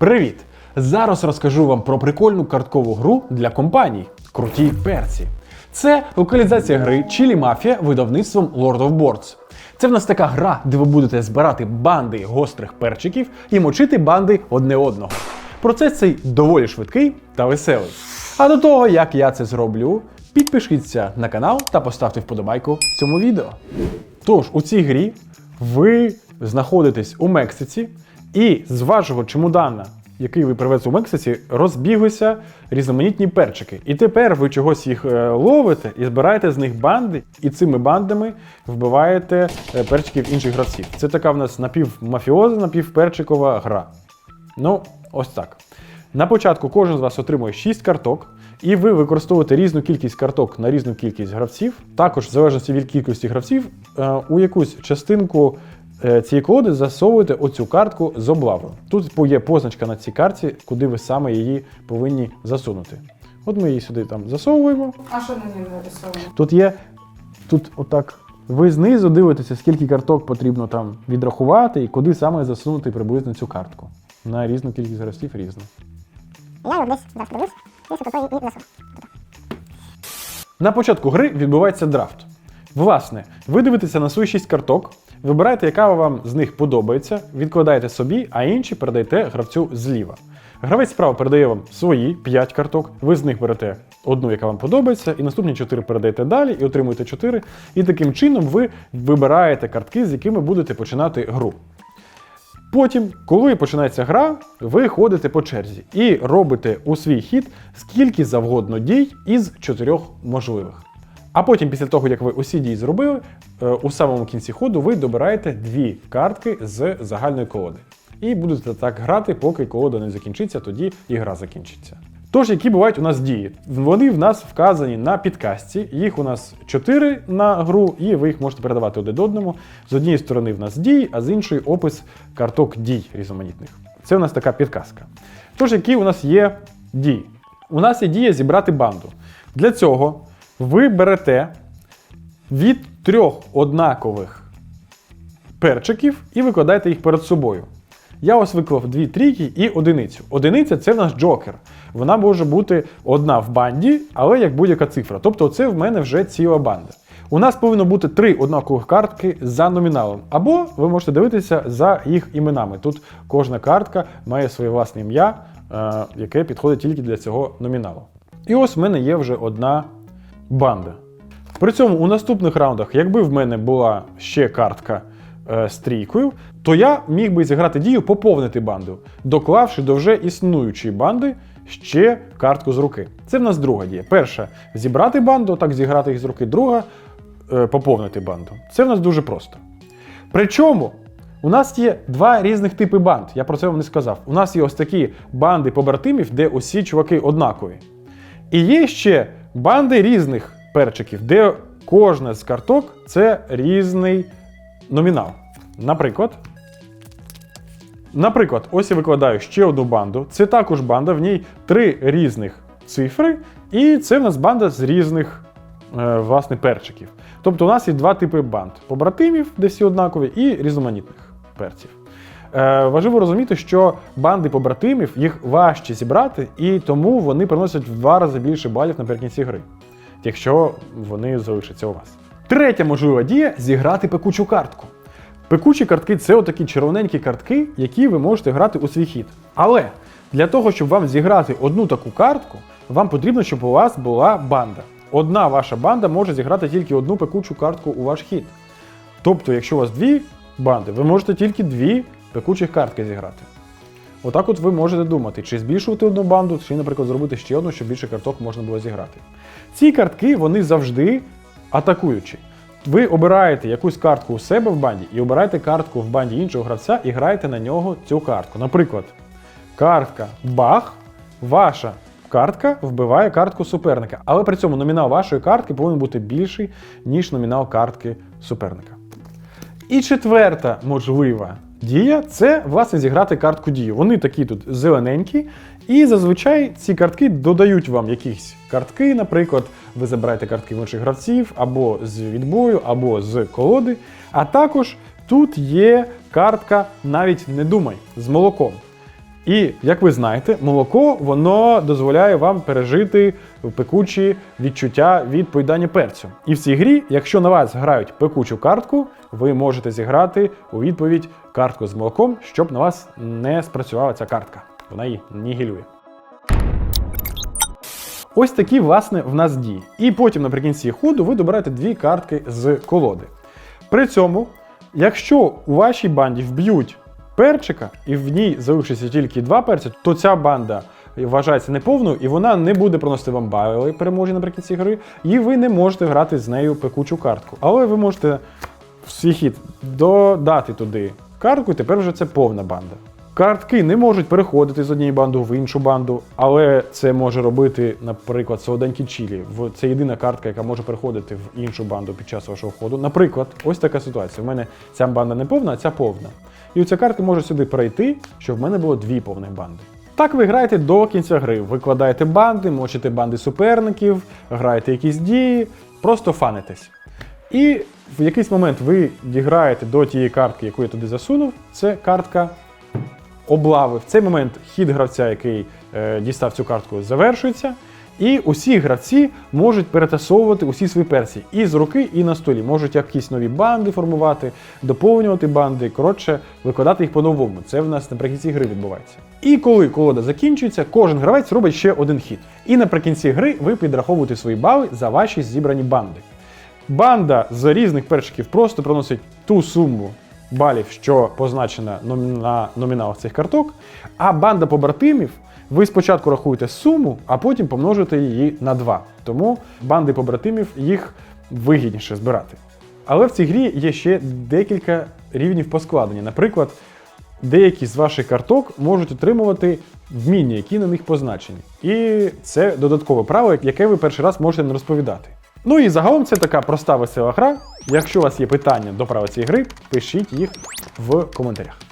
Привіт! Зараз розкажу вам про прикольну карткову гру для компаній Круті перці. Це локалізація гри Chili Mafia видавництвом Lord of Boards. Це в нас така гра, де ви будете збирати банди гострих перчиків і мочити банди одне одного. Процес цей доволі швидкий та веселий. А до того, як я це зроблю, підпишіться на канал та поставте вподобайку цьому відео. Тож, у цій грі ви знаходитесь у Мексиці, і з вашого чемодана, який ви привезли у Мексиці, розбіглися різноманітні перчики. І тепер ви чогось їх е, ловите і збираєте з них банди, і цими бандами вбиваєте е, перчиків інших гравців. Це така в нас напівмафіоза, напівперчикова гра. Ну, ось так. На початку кожен з вас отримує 6 карток, і ви використовуєте різну кількість карток на різну кількість гравців. Також, в залежності від кількості гравців, е, у якусь частинку цієї колоди засовуєте оцю картку з облавою. Тут є позначка на цій карті, куди ви саме її повинні засунути. От ми її сюди там засовуємо. А що на ньому нарисовано? Тут є. Тут отак. Ви знизу дивитеся, скільки карток потрібно там відрахувати і куди саме засунути приблизно цю картку. На різну кількість гравців різно. Я його десь зараз подивлюсь, і і засуну. На початку гри відбувається драфт. Власне, ви дивитеся на свої 6 карток, вибираєте, яка вам з них подобається, відкладаєте собі, а інші передаєте гравцю зліва. Гравець справа передає вам свої 5 карток, ви з них берете одну, яка вам подобається, і наступні 4 передаєте далі і отримуєте 4. І таким чином ви вибираєте картки, з якими будете починати гру. Потім, коли починається гра, ви ходите по черзі і робите у свій хід скільки завгодно дій із чотирьох можливих. А потім, після того, як ви усі дії зробили, е, у самому кінці ходу ви добираєте дві картки з загальної колоди. І будете так грати, поки колода не закінчиться, тоді і гра закінчиться. Тож, які бувають у нас дії? Вони в нас вказані на підкастці. Їх у нас 4 на гру, і ви їх можете передавати один одному. З однієї сторони в нас дії, а з іншої опис карток дій різноманітних. Це у нас така підказка. Тож, які у нас є дії? У нас є дія зібрати банду. Для цього ви берете від трьох однакових перчиків і викладаєте їх перед собою. Я ось виклав дві трійки і одиницю. Одиниця це в нас джокер. Вона може бути одна в банді, але як будь-яка цифра. Тобто, це в мене вже ціла банда. У нас повинно бути три однакових картки за номіналом. Або ви можете дивитися за їх іменами. Тут кожна картка має своє власне ім'я, е, яке підходить тільки для цього номіналу. І ось в мене є вже одна банда. При цьому у наступних раундах, якби в мене була ще картка е, з трійкою, то я міг би зіграти дію поповнити банду, доклавши до вже існуючої банди ще картку з руки. Це в нас друга дія. Перша зібрати банду, так зіграти їх з руки. Друга е, поповнити банду. Це в нас дуже просто. Причому у нас є два різних типи банд. Я про це вам не сказав. У нас є ось такі банди побратимів, де усі чуваки однакові. І є ще банди різних перчиків, де кожна з карток це різний номінал. Наприклад, наприклад, ось я викладаю ще одну банду. Це також банда, в ній три різних цифри, і це в нас банда з різних е, власне перчиків. Тобто у нас є два типи банд: побратимів, де всі однакові, і різноманітних перців. Е, важливо розуміти, що банди побратимів їх важче зібрати, і тому вони приносять в два рази більше балів наприкінці гри, якщо вони залишаться у вас. Третя можлива дія зіграти пекучу картку. Пекучі картки це отакі червоненькі картки, які ви можете грати у свій хід. Але для того, щоб вам зіграти одну таку картку, вам потрібно, щоб у вас була банда. Одна ваша банда може зіграти тільки одну пекучу картку у ваш хід. Тобто, якщо у вас дві банди, ви можете тільки дві пекучих картки зіграти. Отак от ви можете думати, чи збільшувати одну банду, чи, наприклад, зробити ще одну, щоб більше карток можна було зіграти. Ці картки вони завжди атакуючі. Ви обираєте якусь картку у себе в банді і обираєте картку в банді іншого гравця і граєте на нього цю картку. Наприклад, картка Бах, ваша картка вбиває картку суперника. Але при цьому номінал вашої картки повинен бути більший, ніж номінал картки суперника. І четверта можлива дія це власне зіграти картку дію. Вони такі тут зелененькі, і зазвичай ці картки додають вам якісь картки, наприклад, ви забираєте картки в інших гравців або з відбою, або з колоди. А також тут є картка навіть не думай з молоком. І як ви знаєте, молоко воно дозволяє вам пережити пекучі відчуття від поїдання перцю. І в цій грі, якщо на вас грають пекучу картку, ви можете зіграти у відповідь картку з молоком, щоб на вас не спрацювала ця картка. Вона її нігілює. Ось такі, власне, в нас дії. І потім наприкінці ходу ви добираєте дві картки з колоди. При цьому, якщо у вашій банді вб'ють перчика, і в ній залишиться тільки два перці, то ця банда вважається неповною, і вона не буде приносити вам байли переможні наприкінці гри, і ви не можете грати з нею пекучу картку. Але ви можете в свій хід додати туди картку, і тепер вже це повна банда. Картки не можуть переходити з однієї банди в іншу банду, але це може робити, наприклад, солоденькі чілі. Це єдина картка, яка може переходити в іншу банду під час вашого ходу. Наприклад, ось така ситуація. У мене ця банда не повна, а ця повна. І ця картка може сюди перейти, щоб в мене було дві повних банди. Так ви граєте до кінця гри. Викладаєте банди, мочите банди суперників, граєте якісь дії, просто фанитесь. І в якийсь момент ви діграєте до тієї картки, яку я туди засунув. Це картка облави. В цей момент хід гравця, який е, дістав цю картку, завершується. І усі гравці можуть перетасовувати усі свої персії і з руки, і на столі. Можуть якісь нові банди формувати, доповнювати банди, коротше, викладати їх по-новому. Це в нас наприкінці гри відбувається. І коли колода закінчується, кожен гравець робить ще один хід. І наприкінці гри ви підраховуєте свої бали за ваші зібрані банди. Банда з різних перчиків просто приносить ту суму балів, що позначена на номіналах цих карток. А банда побратимів, ви спочатку рахуєте суму, а потім помножуєте її на 2. Тому банди побратимів їх вигідніше збирати. Але в цій грі є ще декілька рівнів поскладення. Наприклад, деякі з ваших карток можуть отримувати вміння, які на них позначені. І це додаткове право, яке ви перший раз можете не розповідати. Ну і загалом це така проста весела гра. Якщо у вас є питання до права цієї гри, пишіть їх в коментарях.